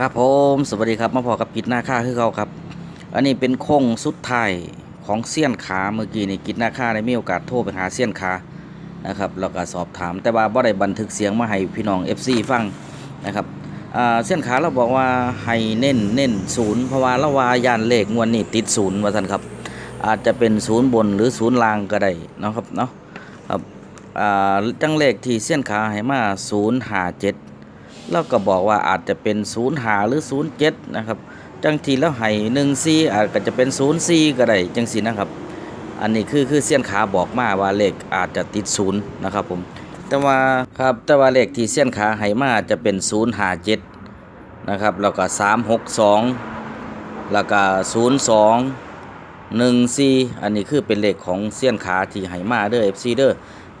ครับผมสวัสดีครับมาพอกับกิจหน้าค่าคือเขาครับ อันนี้เป็นโค้งสุดท้ายของเสี้ยนขาเมื่อกี้นี่กิจหน้าค่าได้มีโอกาสโทรไปหาเสี้ยนขานะครับแล้วก็สอบถามแต่ว่าบ่ได้บันทึกเสียงมาให้พี่น้อง FC ฟังนะครับอ่าเสี้ยนขาเราบอกว่าให้เน้นเน้นศูนย์เพราะว่าเราว่ายานเลขงวดนี้ติดศูนย์ว่าซั่นครับ อาจจะเป็นศูนย์บนหรือศูนย์ล่างก็ได้นะครับเนาะครับอ่าจังเลขที่เสี้ยนขาให้มา057 แล้วก็บอกว่าอาจจะเป็น0ูนย์หาหรือ0ูนย์เจ็ดนะครับ จังทีแล้วให้หนึ่งซีอาจจะเป็น0ูนย์ซีก็ได้จังสีนะครับ อันนี้คือคือเสี้ยนขาบอกมาว่าเลขอาจจะติดศูนย์นะครับผม แต่ว่าครับแต่ว่าเลขที่เสี้ยนขาให้มาจะเป็น0ูนย์หาเจ็ดนะครับแล้วก็3 6 2แล้วก็0 2 1 4อันนี้คือเป็นเลขของเสี้ยนขาที่ให้มาเด้อ FC เด้อ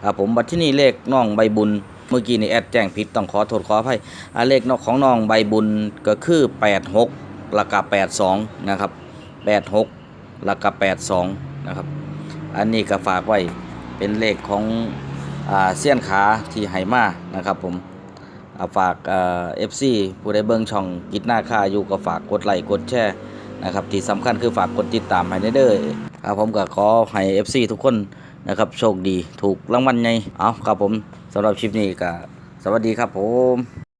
ครับผมบัดที่นี่เลขน้องใบบุญ เมื่อกี้นี่แอดแจ้งผิดต้องขอโทษขออภัยอาเลขนอกของน้องใบบุญก็คือ 86แล้วก็82 นะครับ 86แล้วก็82 นะครับ อันนี้ก็ฝากไว้เป็นเลขของเสี้ยนขาที่ไหมานะครับผมาฝากเอฟซีผู้ใดเบิ่งช่องกิจหน้าค่าอยู่ก็ฝากกดไลค์กดแชร์นะครับที่สำคัญคือฝากกดติดตามให้เด้อครับผมก็ขอให้ FC ทุกคนนะครับโชคดีถูกรางวัลใหญ่เอาครับผม สำหรับคลิปนี้ก็สวัสดีครับผม